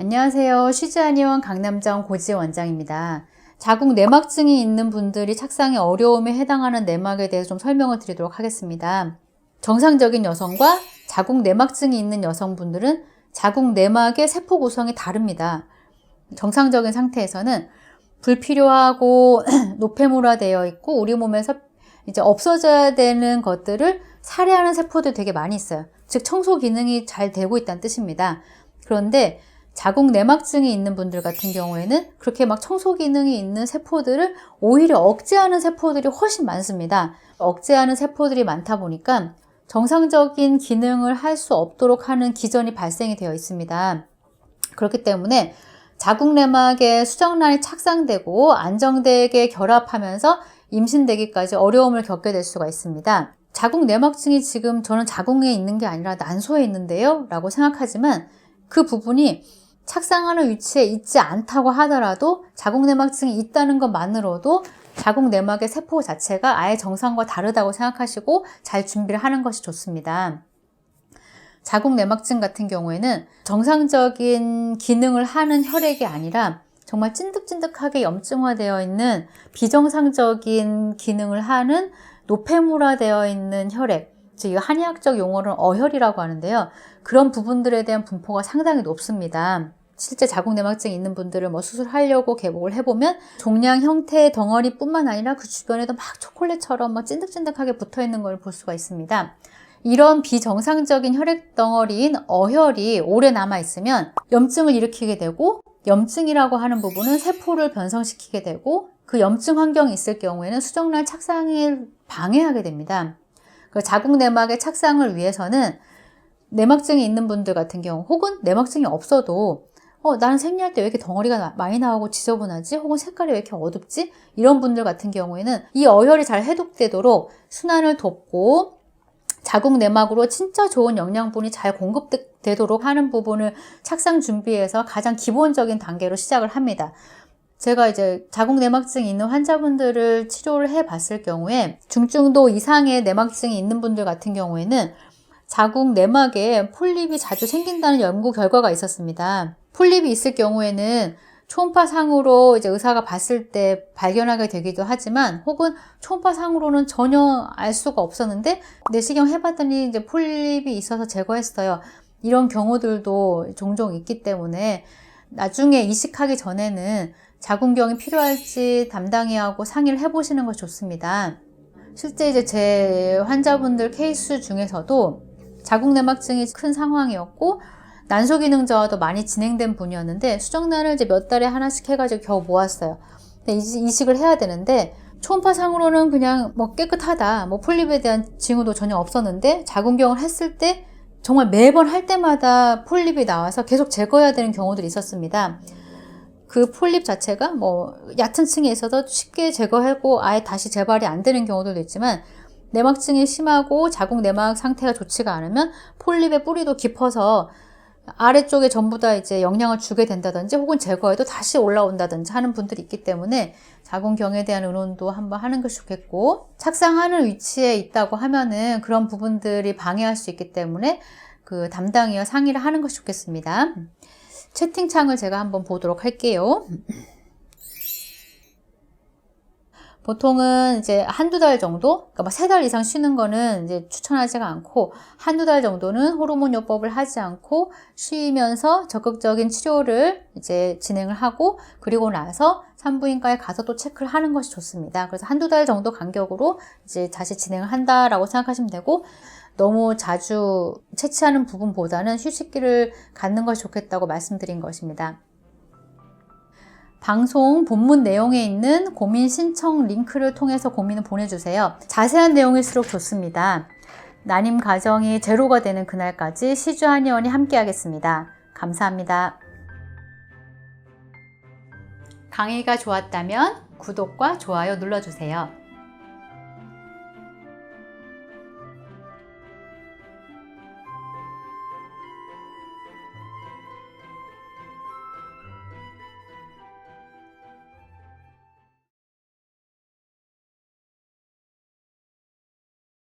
안녕하세요. 쉬즈아니원 강남점 고지 원장입니다. 자궁 내막증이 있는 분들이 착상의 어려움에 해당하는 내막에 대해서 좀 설명을 드리도록 하겠습니다. 정상적인 여성과 자궁 내막증이 있는 여성분들은 자궁 내막의 세포 구성이 다릅니다. 정상적인 상태에서는 불필요하고 노폐물화되어 있고 우리 몸에서 이제 없어져야 되는 것들을 살해하는 세포들이 되게 많이 있어요. 즉 청소 기능이 잘 되고 있다는 뜻입니다. 그런데 자궁 내막증이 있는 분들 같은 경우에는 그렇게 막 청소 기능이 있는 세포들을 오히려 억제하는 세포들이 훨씬 많습니다. 억제하는 세포들이 많다 보니까 정상적인 기능을 할 수 없도록 하는 기전이 발생이 되어 있습니다. 그렇기 때문에 자궁 내막에 수정란이 착상되고 안정되게 결합하면서 임신되기까지 어려움을 겪게 될 수가 있습니다. 자궁 내막증이 지금 저는 자궁에 있는 게 아니라 난소에 있는데요 라고 생각하지만 그 부분이 착상하는 위치에 있지 않다고 하더라도 자궁 내막증이 있다는 것만으로도 자궁 내막의 세포 자체가 아예 정상과 다르다고 생각하시고 잘 준비를 하는 것이 좋습니다. 자궁 내막증 같은 경우에는 정상적인 기능을 하는 혈액이 아니라 정말 찐득찐득하게 염증화되어 있는 비정상적인 기능을 하는 노폐물화되어 있는 혈액, 즉 한의학적 용어로는 어혈이라고 하는데요. 그런 부분들에 대한 분포가 상당히 높습니다. 실제 자궁 내막증 있는 분들을 뭐 수술하려고 개복을 해보면 종양 형태의 덩어리뿐만 아니라 그 주변에도 막 초콜릿처럼 막 찐득찐득하게 붙어 있는 걸 볼 수가 있습니다. 이런 비정상적인 혈액 덩어리인 어혈이 오래 남아 있으면 염증을 일으키게 되고 염증이라고 하는 부분은 세포를 변성시키게 되고 그 염증 환경이 있을 경우에는 수정란 착상을 방해하게 됩니다. 그 자궁 내막의 착상을 위해서는 내막증이 있는 분들 같은 경우 혹은 내막증이 없어도 어, 나는 생리할 때 왜 이렇게 덩어리가 많이 나오고 지저분하지? 혹은 색깔이 왜 이렇게 어둡지? 이런 분들 같은 경우에는 이 어혈이 잘 해독되도록 순환을 돕고 자궁 내막으로 진짜 좋은 영양분이 잘 공급되도록 하는 부분을 착상 준비해서 가장 기본적인 단계로 시작을 합니다. 제가 이제 자궁 내막증이 있는 환자분들을 치료를 해 봤을 경우에 중증도 이상의 내막증이 있는 분들 같은 경우에는 자궁 내막에 폴립이 자주 생긴다는 연구 결과가 있었습니다. 폴립이 있을 경우에는 초음파상으로 이제 의사가 봤을 때 발견하게 되기도 하지만 혹은 초음파상으로는 전혀 알 수가 없었는데 내시경 해봤더니 이제 폴립이 있어서 제거했어요. 이런 경우들도 종종 있기 때문에 나중에 이식하기 전에는 자궁경이 필요할지 담당이하고 상의를 해보시는 것이 좋습니다. 실제 이제 제 환자분들 케이스 중에서도 자궁 내막증이 큰 상황이었고 난소 기능 저하도 많이 진행된 분이었는데 수정란을 이제 몇 달에 하나씩 해가지고 겨우 모았어요. 근데 이식을 해야 되는데 초음파상으로는 그냥 뭐 깨끗하다, 뭐 폴립에 대한 징후도 전혀 없었는데 자궁경을 했을 때 정말 매번 할 때마다 폴립이 나와서 계속 제거해야 되는 경우들이 있었습니다. 그 폴립 자체가 뭐 얕은 층에 있어서 쉽게 제거하고 아예 다시 재발이 안 되는 경우들도 있지만 내막증이 심하고 자궁 내막 상태가 좋지가 않으면 폴립의 뿌리도 깊어서 아래쪽에 전부 다 이제 영향을 주게 된다든지 혹은 제거해도 다시 올라온다든지 하는 분들이 있기 때문에 자궁경에 대한 의논도 한번 하는 것이 좋겠고 착상하는 위치에 있다고 하면은 그런 부분들이 방해할 수 있기 때문에 그 담당이와 상의를 하는 것이 좋겠습니다. 채팅창을 제가 한번 보도록 할게요. 보통은 이제 한두 달 정도, 그러니까 막세달 이상 쉬는 거는 이제 추천하지가 않고, 한두 달 정도는 호르몬 요법을 하지 않고 쉬면서 적극적인 치료를 이제 진행을 하고, 그리고 나서 산부인과에 가서 또 체크를 하는 것이 좋습니다. 그래서 한두 달 정도 간격으로 이제 다시 진행을 한다라고 생각하시면 되고, 너무 자주 채취하는 부분보다는 휴식기를 갖는 것이 좋겠다고 말씀드린 것입니다. 방송 본문 내용에 있는 고민 신청 링크를 통해서 고민을 보내주세요. 자세한 내용일수록 좋습니다. 난임 가정이 제로가 되는 그날까지 시주 한의원이 함께하겠습니다. 감사합니다. 강의가 좋았다면 구독과 좋아요 눌러주세요.